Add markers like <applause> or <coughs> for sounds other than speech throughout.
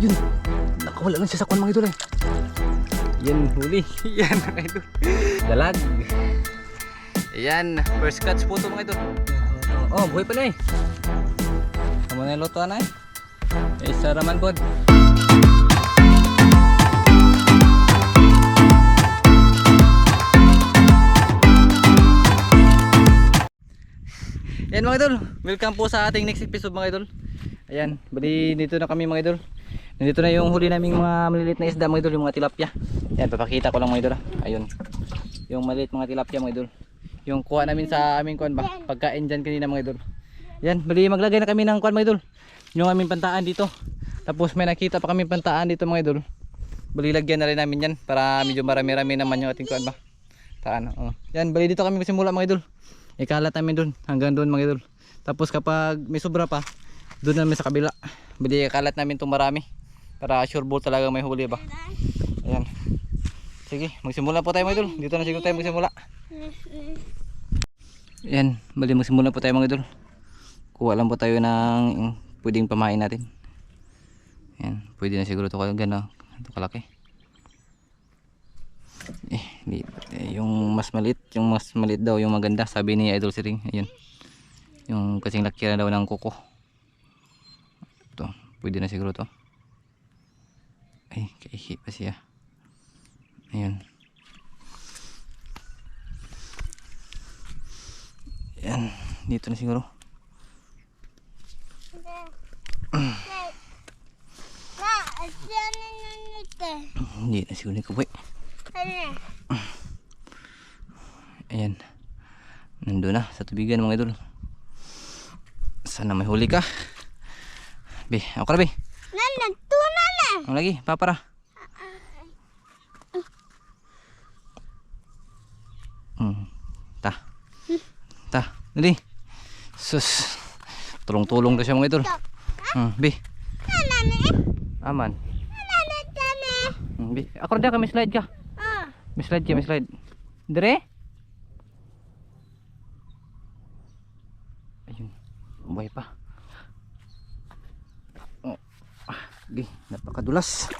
Yun. Nakawala lang siya sa kwan mga idol eh. Yan, huli. <laughs> Yan mga idol. Dalag. Ayan, first catch po ito mga idol. Oh, buhay pala eh. Kamu na luto na eh. Eh, saraman bod. Yan mga idol, welcome po sa ating next episode mga idol. Ayan, bali dito na kami mga idol. Nandito na yung huli naming mga maliliit na isda mga idol, yung mga tilapia. Yan, papakita ko lang mga idol. ah. Ayun. Yung maliliit mga tilapia mga idol. Yung kuha namin sa aming kuan ba, pagkain dyan kanina mga idol. Yan, bali maglagay na kami ng kuan mga idol. Yung aming pantaan dito. Tapos may nakita pa kami pantaan dito mga idol. Bali lagyan na rin namin yan para medyo marami-rami naman yung ating kuan ba. Taan, oh. Yan, bali dito kami simula mga idol. Ikalat namin doon hanggang doon mga idol. Tapos kapag may sobra pa, doon namin sa kabila. Bali ikalat namin itong marami para sure ball talaga may huli ba. Ayan. Sige, magsimula po tayo mga idol. Dito na siguro tayo magsimula. Ayan, bali magsimula po tayo mga idol. Kuha lang po tayo ng pwedeng pamain natin. Ayan, pwede na siguro ito gano'n. Ito kalaki. Eh, di, eh, yung mas maliit, yung mas maliit daw, yung maganda, sabi ni Idol Siring. Ayun. Yung kasing laki daw ng kuko. Ito, pwede na siguro to. Ay, kaihi pa siya. Ayun. Yan, dito na siguro. Hindi na siguro ni. Ano? Ayan. Nandun na sa tubigan mga idol. Sana may huli ka. Be, ako na be. Na. Ang lagi, papara. Hmm. Ta. Ta. Dali. Sus. Tulong-tulong daw siya mga idol. Hmm, na eh? Aman. Na? Hmm, be. Ako rin ka, may slide ka. May slide ka, may slide. Dire? Ayun. Buhay pa. Oh. Di, napakadulas.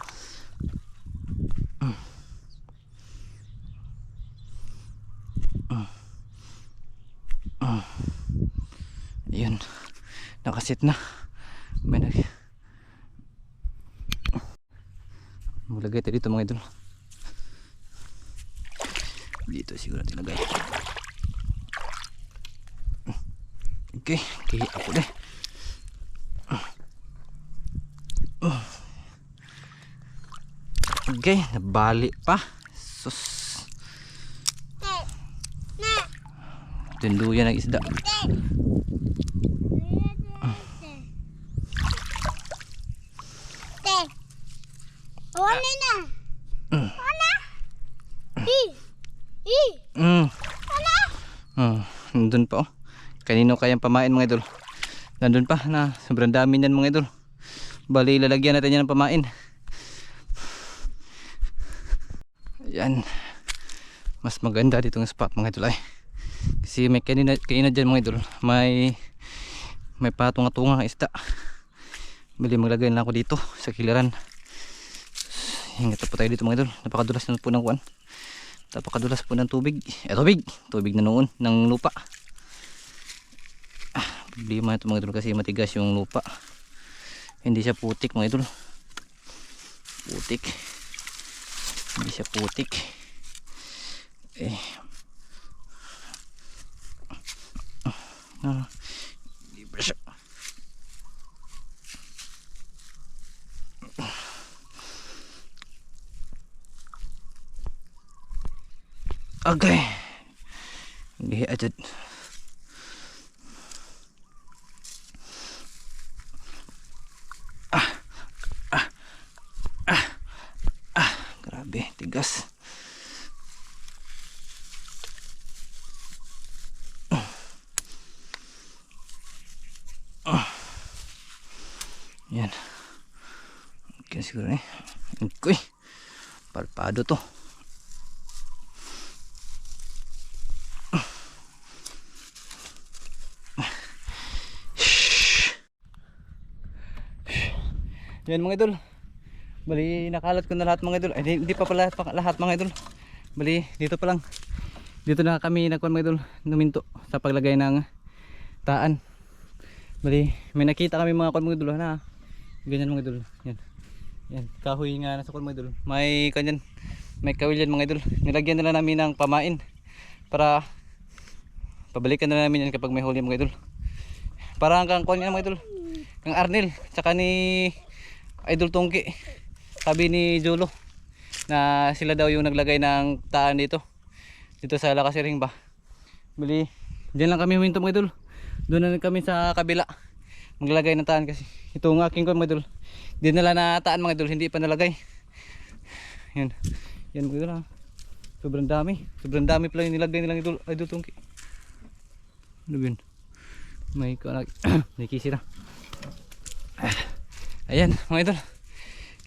Ayun. Nakasit na. May nag... Mulagay tayo dito mga idol. Dito siguro natin lagay. Okay, okay ako deh. Okay, nabali pa. Sus. Tunduyan ng isda. Wala na. Wala. Hi. Mm. Wala. Oh, nandun pa oh. Kanino kayang pamain mga idol? Nandun pa na sobrang dami niyan mga idol. Bali lalagyan natin yan ng pamain. Yan. Mas maganda dito ng spot mga idol ay. Kasi may kanina, kanina dyan mga idol. May may patunga-tunga isda. Bali maglagay na ako dito sa kiliran. Hingat po tayo dito mga idol. Napakadulas na po ng kuwan. Napakadulas po ng tubig. Eh tubig. Tubig na noon ng lupa. Ah, problema ito mga idol kasi matigas yung lupa. Hindi siya putik mga idol. Putik. Hindi siya putik. Eh. Ah, hindi ba siya? Okay. Lihi aja. Ah. Ah. Ah. Ah, Ah. Yan. Okay siguro eh. Uy. Palpado to. Yan mga idol. Bali, nakalat ko na lahat mga idol. Ay, di- hindi pa pala lahat, mga idol. Bali, dito pa lang. Dito na kami nagkuhan mga idol. Numinto sa paglagay ng taan. Bali, may nakita kami mga kuhan mga idol na ganyan mga idol. Yan. Yan, kahoy nga nasa kuhan mga idol. May kanyan, may kawil yan mga idol. Nilagyan nila namin ng pamain para pabalikan na namin yan kapag may huli mga idol. Para hanggang kuhan yan mga idol. Ang Arnel, tsaka ni Idol Tongki. Sabi ni Jolo na sila daw yung naglagay ng taan dito. Dito sa Lakasiring ba. Bali, diyan lang kami huminto mga idol. Doon na kami sa kabila. Maglagay ng taan kasi. Ito ang aking ko mga idol. Di nila na taan mga idol, hindi pa nalagay. Yan. Yan mga idol ha. Sobrang dami. Sobrang dami pala yung nilagay nilang idol, idol Tongki. Ano yun? May <coughs> may kisira. Ayan mga idol.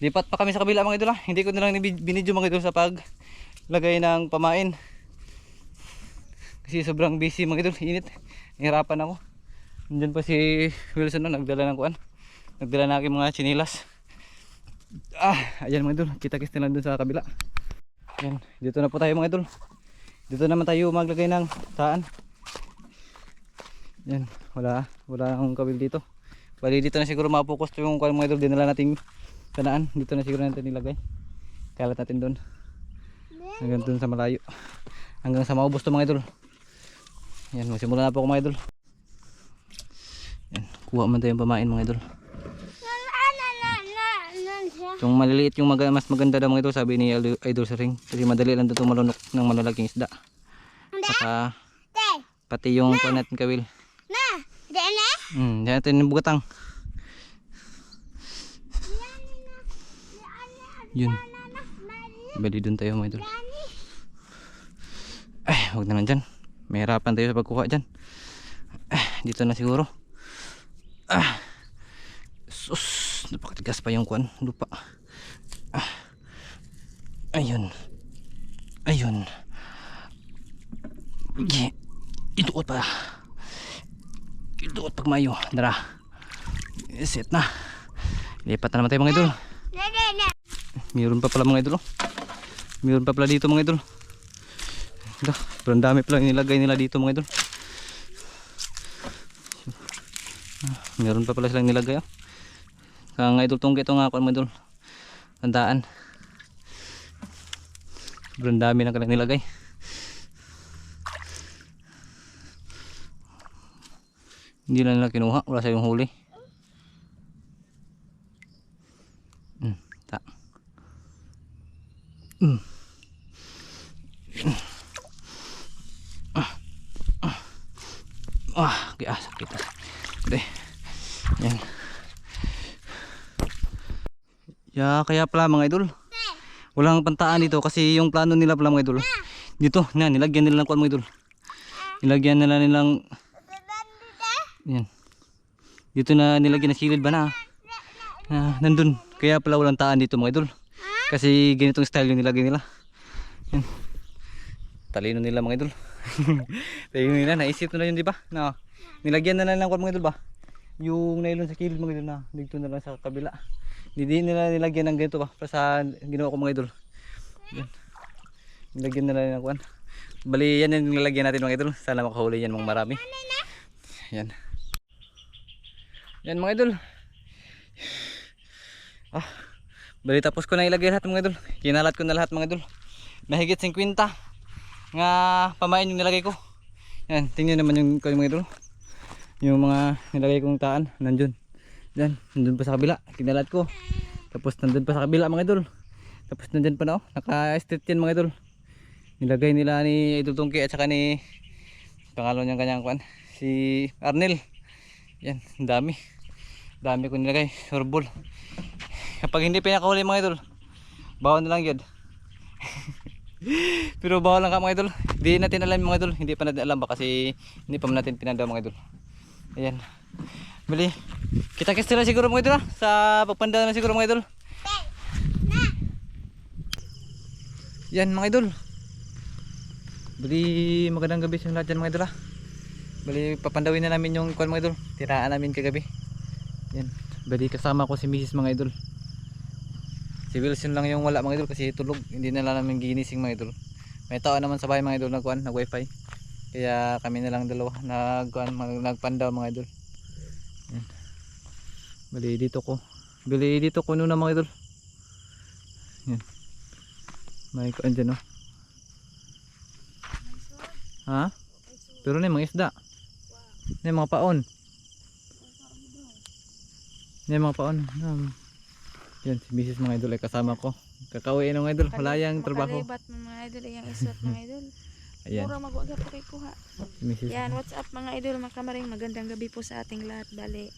Lipat pa kami sa kabila mga idol ha. Hindi ko na lang binidyo mga idol sa pag lagay ng pamain. Kasi sobrang busy mga idol. Init. Nahirapan ako. Nandiyan pa si Wilson no, nagdala ng kuan. Nagdala na aking mga chinilas. Ah, ayan mga idol. Kita-kits na lang dun sa kabila. Ayan. Dito na po tayo mga idol. Dito naman tayo maglagay ng saan. Yan, wala wala akong kawil dito. Bali dito na siguro mapokus yung kuan mga idol dinala nating kanaan. Dito na siguro natin nilagay. Kalat natin doon. Hanggang doon sa malayo. Hanggang sa maubos to mga idol. Yan, magsimula na po ako mga idol. Yan, kuha man tayo yung pamain mga idol. Na, na, na, na, na. Yung maliliit yung maga, mas maganda daw mga idol sabi ni Idol- sa ring. Kasi madali lang dito malunok ng malalaking isda. Saka pati yung natin kawil. Na. Di na. Hmm, yan natin yung bugatang. Yun. Bali dun tayo mga idol. Ay, huwag na lang dyan. May hirapan tayo sa pagkuha dyan. Ah, dito na siguro. Ah. Sus, napakatigas pa yung kuan, lupa. Ah. Ayun. Ayun. Yeah. Ituot pa. Ituot pag mayo. Dara. Set na. Lipat na naman tayo mga idol. Meron pa pala mga idol. oh. Meron pa pala dito mga idol. Ito, sobrang dami pala nilagay nila dito mga idol. Ah, Meron pa pala silang nilagay. Oh. Ang idol tong nga ako mga idol. Tandaan. Sobrang dami na kanilang nilagay. Hindi na nila kinuha. Wala sa yung huli. Hmm, ta. Mm. Ah, kaya sakit. Pre. Yan. Ya, kaya pala mga idol. Walang pantaan dito kasi yung plano nila pala mga idol. Dito, na nilagyan nila ng kuan mga idol. Nilagyan nila nilang yan. Dito na nilagyan ng silid ba na? Ah, nandun. Kaya pala walang taan dito mga idol. Kasi ganitong style yung nilagay nila. Yan. Talino nila mga idol. <laughs> Talino nila, naisip nila yun di ba? Na, nilagyan na lang ng mga idol ba? Yung nylon sa kilid mga idol na dito na lang sa kabila. Hindi nila nilagyan ng ganito ba? Para sa ginawa ko mga idol. Yan. Nilagyan nila ng kuwan. Bali yan yung nilagyan natin mga idol. Sana makahuli yan mga marami. Yan. Yan mga idol. Ah, bali tapos ko na ilagay lahat mga idol. Kinalat ko na lahat mga idol. Mahigit 50 nga pamain yung nilagay ko. Yan, tingnan naman yung yung mga idol. Yung mga nilagay kong taan, nandun. Yan, nandun pa sa kabila. Kinalat ko. Tapos nandun pa sa kabila mga idol. Tapos nandun pa na oh. Naka-street yan mga idol. Nilagay nila ni Idol Tungki at saka ni pangalan niyang kanyang kwan. Si Arnel. Yan, dami. Dami ko nilagay. Surbol. Kapag hindi pinakahuli mga idol, bawal na lang yun. <laughs> Pero bawal lang ka mga idol. Hindi natin alam mga idol. Hindi pa natin alam ba kasi hindi pa natin pinadaw mga idol. Ayan. Bali. Kita kits na siguro mga idol ha. Sa pagpanda na siguro mga idol. Yan mga idol. Bali magandang gabi sa lahat dyan mga idol ha. Bali papandawin na namin yung kwan mga idol. Tiraan namin kagabi. Yan. Bali kasama ko si Mrs. mga idol. Si Wilson lang yung wala mga idol kasi tulog. Hindi na lang namin ginising mga idol. May tao naman sa bahay mga idol nagkuhan, nag wifi. Kaya kami na lang dalawa nagkuhan, mag- nagpandaw mga idol. Yan. Bali dito ko. Bali dito ko na mga idol. Yan. May kuhan dyan oh. Ha? Pero na mga isda. Na mga paon. Na mga paon. Um, yan, si Mrs. mga idol ay kasama ko. Kakauwi ng mga idol. Wala yung trabaho. Makalibat mga idol, yung isot mga idol. <laughs> Ayan, Mura magwaga po kay kuha. si. Yan, what's up mga idol, mga kamaring magandang gabi po sa ating lahat. Bali,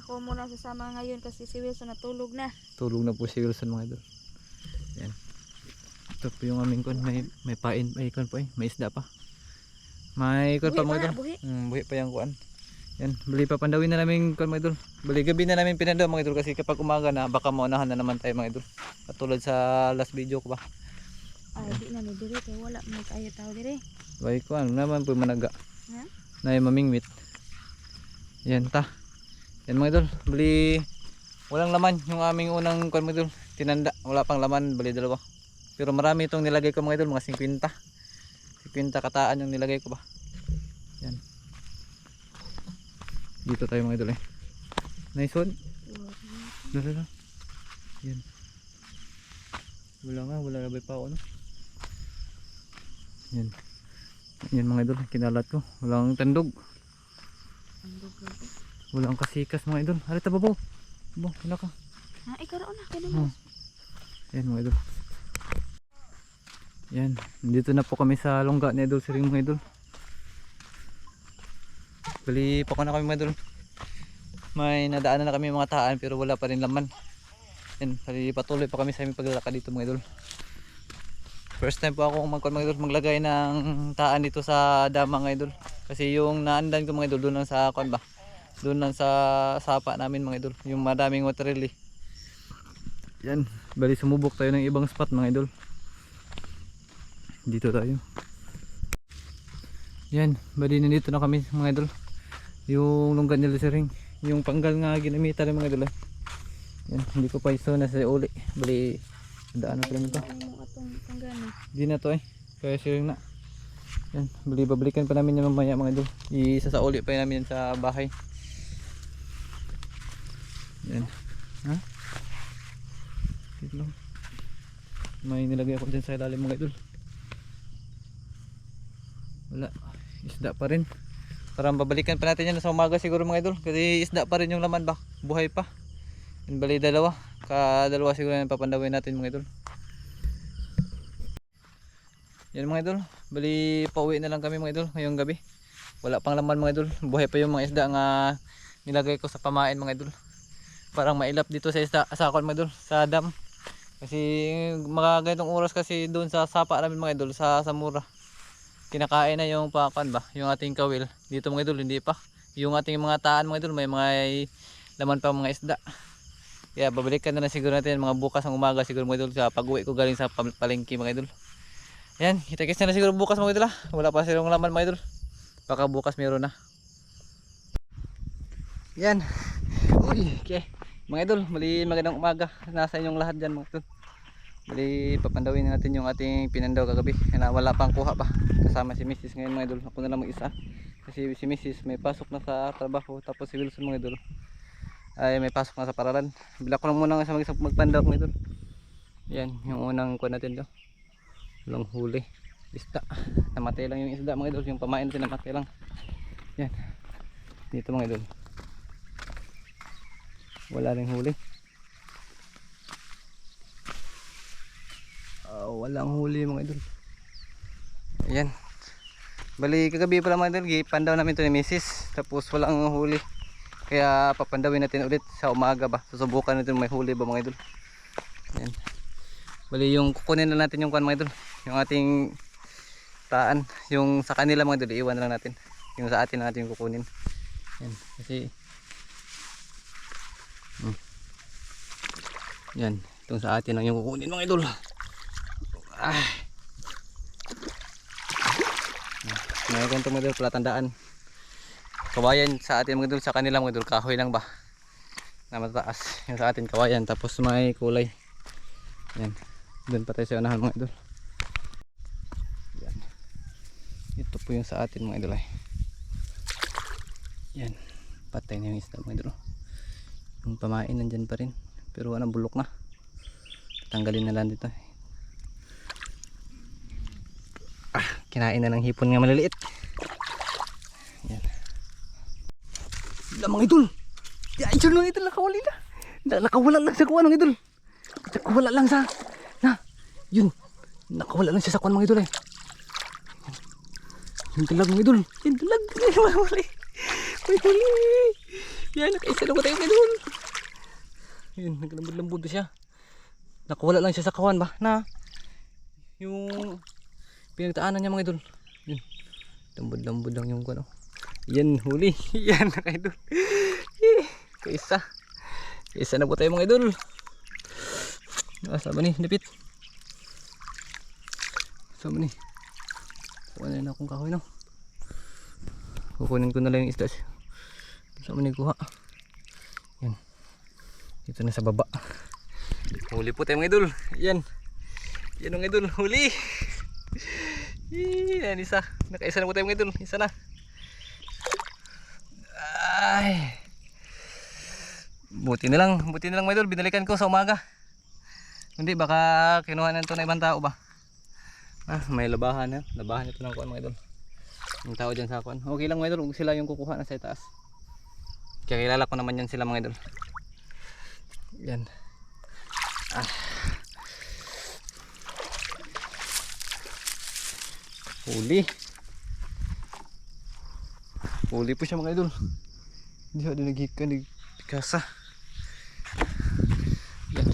ako muna sasama ngayon kasi si Wilson natulog na. Tulog na po si Wilson mga idol. Yan. Ito po yung aming kon. May, may pain. May kon po eh. May isda pa. May kon pa mga idol. buhi. Hmm, buhi pa yung kuan. Yan. Bali pa pandawin na namin kon mga idol. Bali gabi na namin pinandaw mga idol kasi kapag umaga na baka maunahan na naman tayo mga idol. Katulad sa last video ko ba. Ay, di na ni dire kay wala mo kayo tao dire. Bali ko ano naman po managa. Ha? Na mamingwit. Yan ta. Yan mga idol. Bali walang laman yung aming unang kon mga idol. Tinanda. Wala pang laman. Bali dalawa. Pero marami itong nilagay ko mga idol. Mga 50. 50 kataan yung nilagay ko ba. Yan. Dito tayo mga idol eh. Nice one. Dala na. Yan. Wala nga. Wala labay pa ako no. Yan. Yan mga idol. Kinalat ko. Walang tandog. Ang dugo. Walang kasikas mga idol. Halita ba po? Bo, wala ka. Ha, ikaw raon na kay Hmm. Yan mga idol. Yan. Dito na po kami sa longga ni Idol Siring mga idol. Bali pa ko na kami idol. May nadaanan na kami mga taan pero wala pa rin laman. Yan. Bali patuloy pa kami sa aming paglalakad dito mga idol. First time po ako mag mga idol maglagay ng taan dito sa dama mga idol. Kasi yung naandan ko mga idol doon lang sa kuan ba. Doon lang sa sapa namin mga idol. Yung madaming water lily. Yan, bali sumubok tayo ng ibang spot mga idol. Dito tayo. Yan, bali nandito na kami mga idol. Yung lunggan nila sa ring. Yung panggal nga ginamitan ng mga eh. Yan, hindi ko pa iso na sa uli. Bali, daan na pala nito. Ano mo atong panggana? Di na to eh. Kaya siring na. Yan, bali babalikan pa namin yan mamaya mga idol. Isa sa uli pa namin sa bahay. Yan. Ha? Dito lang. May nilagay ako dyan sa ilalim mga idol. Wala. Isda pa rin. Parang babalikan pa natin yan sa umaga siguro mga idol. Kasi isda pa rin yung laman ba. Buhay pa. Yan bali dalawa. Kadalawa siguro yung papandawin natin mga idol. Yan mga idol, bali pauwi na lang kami mga idol ngayong gabi. Wala pang laman mga idol, buhay pa yung mga isda nga nilagay ko sa pamain mga idol. Parang mailap dito sa isda, sa akon mga idol, sa dam. Kasi mga ganitong oras kasi doon sa sapa namin mga idol, sa Samura. Kinakain na yung pakan ba, yung ating kawil. Dito mga idol, hindi pa. Yung ating mga taan mga idol, may mga laman pa mga isda. Kaya babalikan na lang siguro natin mga bukas ng umaga siguro mga idol sa pag-uwi ko galing sa palengke mga idol. Ayan, kita-kits na, lang siguro bukas mga idol ha. Wala pa silang laman mga idol. Baka bukas meron na. Yan. Uy, okay. Mga idol, mali magandang umaga. Nasa inyong lahat dyan mga idol. Mali papandawin natin yung ating pinandaw kagabi. Na wala pang kuha pa. Kasama si Mrs. ngayon mga idol. Ako na lang mag-isa. Kasi si Mrs. may pasok na sa trabaho. Tapos si Wilson mga idol. Ay may pasok na sa paralan. Bila ko lang muna nga sa mag magpandaw mga idol. Yan, yung unang kuha natin daw walang huli isda namatay lang yung isda mga idol yung pamain natin namatay lang yan dito mga idol wala ring huli Ah, walang huli mga idol ayan bali kagabi pala mga idol gipandaw namin to ni misis tapos walang huli kaya papandawin natin ulit sa umaga ba susubukan natin may huli ba mga idol yan Bali yung kukunin na natin yung kwan mga idol. Yung ating taan. Yung sa kanila mga idol, iwan lang natin. Yung sa atin na natin yung kukunin. Yan. Kasi hmm. Yan. Itong sa atin lang yung kukunin mga idol. Ah. May ganito mga idol, palatandaan. Kawayan sa atin mga idol, sa kanila mga idol, kahoy lang ba? Na mataas. Yung sa atin kawayan. Tapos may kulay. Yan. Doon pa tayo sa unahan mga idol. Yan. Ito po yung sa atin mga idol ay. Yan. Patay na yung isda mga idol. Yung pamain nandyan pa rin. Pero ano bulok na. Tanggalin na lang dito. Kinain na ng hipon nga maliliit. Yan. Mga idol. Ya, idol mga idol nakawali na. Na, nakawala lang sa kuwan mga idol. Nakawala lang sa na. Yun. Nakawala lang siya sa kuwan mga idol eh. Yung dalag mga idol. Yung dalag. <laughs> Yung huli. May. Yan, nakaisa na ko tayo mga idol. Yun, nagkalambod-lambod na siya. Nakawala lang siya sa kawan ba? Na. Yung pinagtaanan niya mga idol. Yun. Lambod-lambod lang yung ano. Yan, huli. <laughs> Yan, mga idol. <laughs> Kaisa. Kaisa na po tayo mga idol. Asa ba ni? Dipit. Asa ba ni? Kuha na akong kahoy no. Kukunin ko na lang yung isda. Asa ba ni kuha? Yan. Dito na sa baba. Huli po tayo mga idol. Yan. Yan mga idol. Huli. Yan isa. Nakaisa na po tayo mga idol. Isa na. Ay. Buti na lang, buti na lang mga idol, binalikan ko sa umaga. Hindi baka kinuha na ito na ibang tao ba? Ah, may labahan ha. Labahan ito ng kuan mga idol. Yung tao diyan sa kuan. Okay lang mga idol, sila yung kukuha na sa itaas. Kaya kilala ko naman yan sila mga idol. Yan. Ah. Huli. Huli po siya mga idol. Hindi ako naghika, nagkasa. Yan.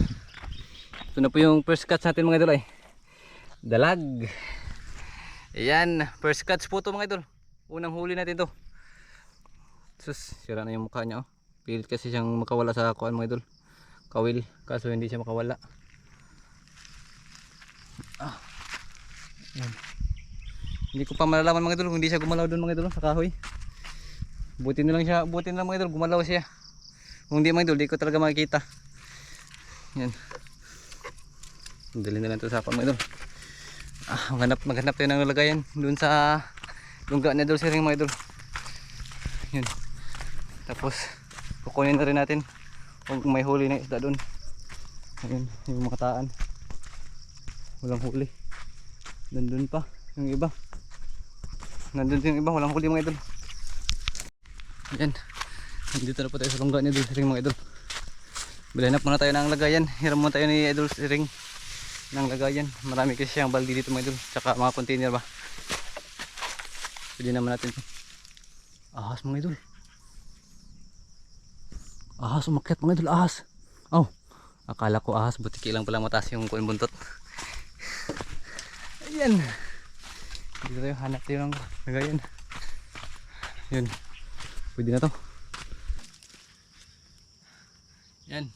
Ito na po yung first catch natin mga idol ay. Dalag. Ayan, first catch po to mga idol. Unang huli natin to. Sus, sira na yung mukha niya oh. Pilit kasi siyang makawala sa kuan mga idol. Kawil, kaso hindi siya makawala. Ah. Yan. Hindi ko pa malalaman mga idol kung hindi siya gumalaw doon mga idol sa kahoy. Buti na lang siya, buti na lang mga idol, gumalaw siya. Kung hindi mga idol, di ko talaga makikita. Yan. Dali na lang ito sa mga idol. Ah, maghanap, maghanap tayo ng lagayan doon sa lungga na idol siring mga idol. Yan. Tapos, kukunin na rin natin kung may huli na isda doon. Ayun, yung mga. Walang huli. Nandun pa, yung iba. Nandun yung iba, walang huli mga idol. Yan. Dito na po tayo sa lungga ni Idol Siring mga idol. Bilhanap muna tayo ng lagayan. Hiram muna tayo ni Idol Siring ng lagayan. Marami kasi siyang baldi dito mga idol. Tsaka mga container ba. Pwede naman natin ito. Ahas mga idol. Ahas umakyat mga idol. Ahas. Oh. Akala ko ahas. Butiki lang pala mataas yung kuin buntot. Ayan. Dito tayo. Hanap tayo ng lagayan. Yun. Pwede na to. Yan.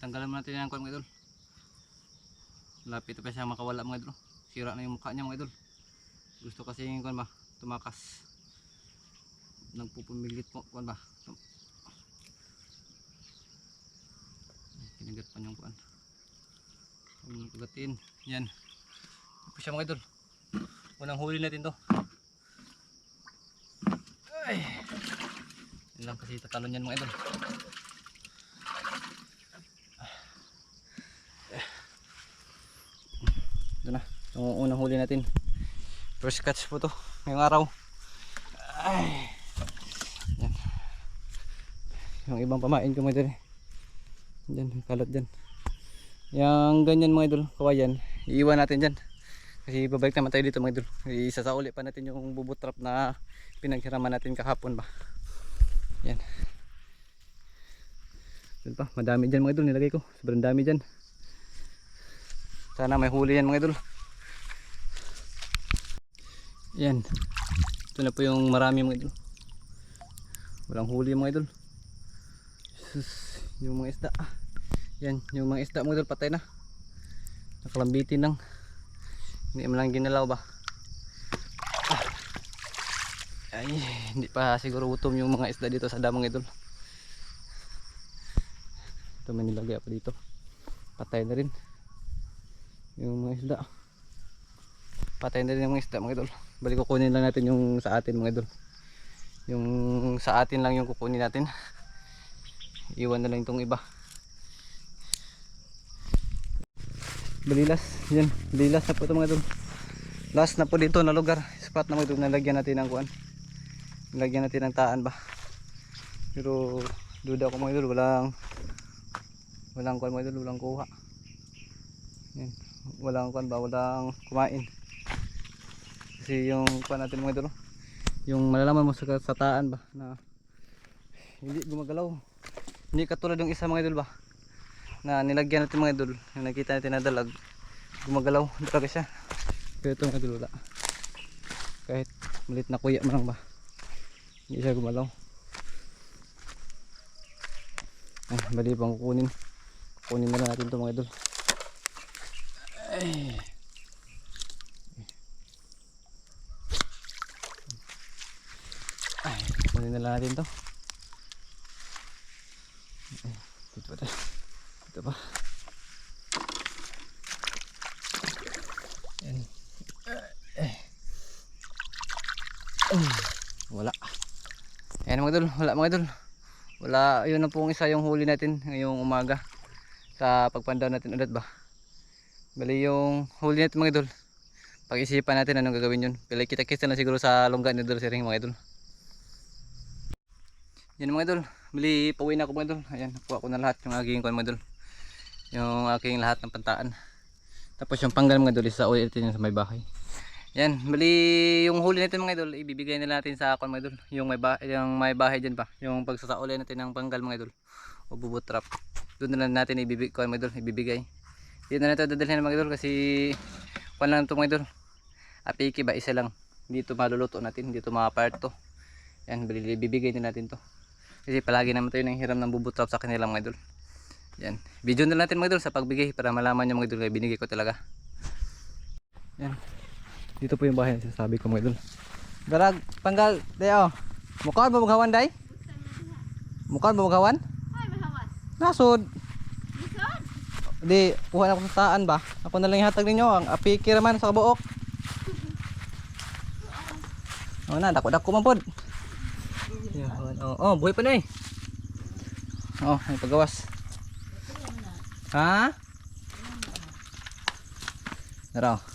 Tanggalan mo natin yan kuan mga idol. Lapit pa siya makawala mga idol. Sira na yung mukha niya mga idol. Gusto kasi yung kuan ba, tumakas. Nagpupumilit po kuan ba. Kinagat pa niyang kuan. Huwag niyong kagatin. Yan. Ito siya mga idol. Unang huli natin to. Ay. Yan lang kasi tatalon yan mga idol. Ito na. Itong unang huli natin. First catch po to. Ngayong araw. Ay. Yan. Yung ibang pamain ko mga idol. Diyan, kalat dyan. Yung ganyan mga idol, kawayan. Iiwan natin dyan. Kasi babalik naman tayo dito mga idol. Isasauli pa natin yung bubut trap na pinaghiraman natin kahapon ba. Yan. Doon pa, madami dyan mga idol nilagay ko. Sobrang dami dyan. Sana may huli yan mga idol. Yan. Ito na po yung marami mga idol. Walang huli mga idol. Sus, yung mga isda. Yan, yung mga isda mga idol patay na. Nakalambitin lang. Hindi mo lang ginalaw ba? Ah. Ay, hindi pa siguro gutom yung mga isda dito sa damang idol. Ito may nilagay pa dito. Patay na rin. Yung mga isda. Patay na rin yung mga isda mga idol. Balik kukunin lang natin yung sa atin mga idol. Yung sa atin lang yung kukunin natin. Iwan na lang itong iba. Balilas. Yan. Balilas na po ito mga idol. Last na po dito na lugar. Spot na mga idol. Nalagyan natin ng kuan. Nalagyan natin ng taan ba. Pero duda ko mga idol. Walang walang kuan mga idol. Walang kuha. Yan. Walang kuan ba. Walang kumain. Kasi yung kuan natin mga idol. Yung malalaman mo sa, sa taan ba. Na hindi gumagalaw. Hindi katulad yung isa mga idol ba na nilagyan natin mga idol. Yung nakita natin na dalag gumagalaw. Talaga siya. Pero ito mga idol wala. Kahit malit na kuya man lang ba. Hindi siya gumalaw. Ay bali pang kukunin? Kukunin na natin ito mga idol. Ay. Ay kunin na natin to ay, dito ba tayo ito pa. Yan. Eh. Uh, Wala. Ayan mga idol, wala mga idol. Wala, yun na pong isa yung huli natin ngayong umaga sa pagpandaw natin ulit ba. Bali yung huli natin mga idol. Pag-isipan natin anong gagawin yun. Pila kita-kita na siguro sa lungga ni Idol Siring mga idol. Yan mga idol. Bali pauwi na ako mga idol. Ayan, nakuha ko na lahat yung aking kuan mga idol yung aking lahat ng pantaan tapos yung panggal mga idol isa ulit natin sa may bahay yan bali yung huli natin mga idol ibibigay na natin sa akon mga idol. Yung may, ba yung may bahay dyan pa. Yung pagsasauli natin ng panggal mga idol. O bubut trap. Doon na natin ibibigay mga idol ibibigay. Dito na natin dadalhin mga idol kasi kuan lang ito mga idol. Apiki ba isa lang. Dito maluluto natin dito mga to. Yan ibibigay din natin to. Kasi palagi naman tayo nang hiram ng bubut trap sa kanila mga idol. Yan. Video na natin mga idol sa pagbigay para malaman nyo mga idol kaya binigay ko talaga. Yan. Dito po yung bahay na sinasabi ko mga idol. Garag, panggal, dayo. Mukawan ba maghawan day? Mukawan ba maghawan? Ay, mahawas. Nasod. Lisod. Di, kuha na ako sa taan ba? Ako na lang ihatag ninyo. Ang apiki raman sa kabuok. <laughs> Oh na, dako-dako man pod. Yan, oh, oh, buhay pa na eh. Oh, may pagawas. Ha? Naraw.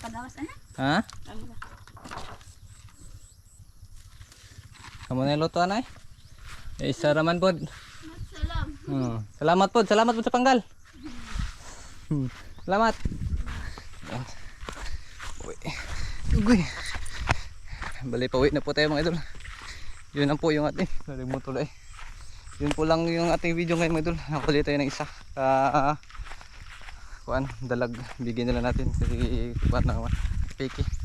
Pagawas ana. Ha? Kamu na luto anay? Eh, isa raman pod. Salam. Hmm. Salamat pod, salamat pod sa panggal. Hmm. Salamat. Uy. Uy. Bali pa uwi na po tayo mga idol. Yun lang po yung ating. Saling mo tuloy. Yun po lang yung ating video ngayon mga idol. Nakuli tayo ng isa. Ah, kuan, dalag. Bigyan nila natin. Kasi kuan na. Piki.